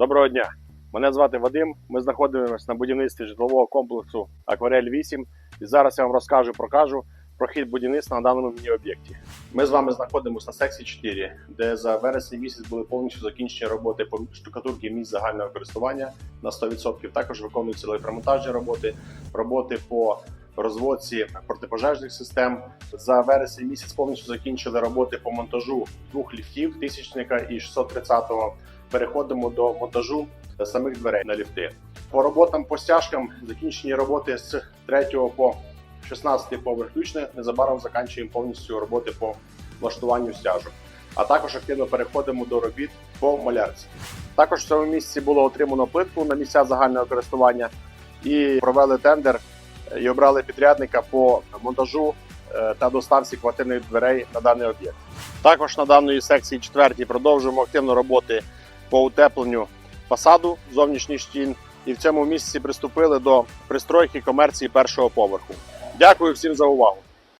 Доброго дня! Мене звати Вадим. Ми знаходимося на будівництві житлового комплексу Акварель 8. І зараз я вам розкажу, прокажу про хід будівництва на даному міні-об'єкті. Ми з вами знаходимося на секції 4, де за вересень місяць були повністю закінчені роботи по штукатурки місць загального користування на 100%. Також виконуються електромонтажні роботи, роботи по розводці протипожежних систем. За вересень місяць повністю закінчили роботи по монтажу двох ліфтів тисячника і 630-го. Переходимо до монтажу самих дверей на ліфти. По роботам по стяжкам закінчені роботи з 3 по 16 поверх включно. Незабаром закінчуємо повністю роботи по влаштуванню стяжок. А також активно переходимо до робіт по малярці. Також в цьому місці було отримано плитку на місця загального користування і провели тендер і обрали підрядника по монтажу е, та доставці квартирних дверей на даний об'єкт. Також на даної секції 4 продовжуємо активно роботи по утепленню фасаду зовнішніх стін. І в цьому місці приступили до пристройки комерції першого поверху. Дякую всім за увагу.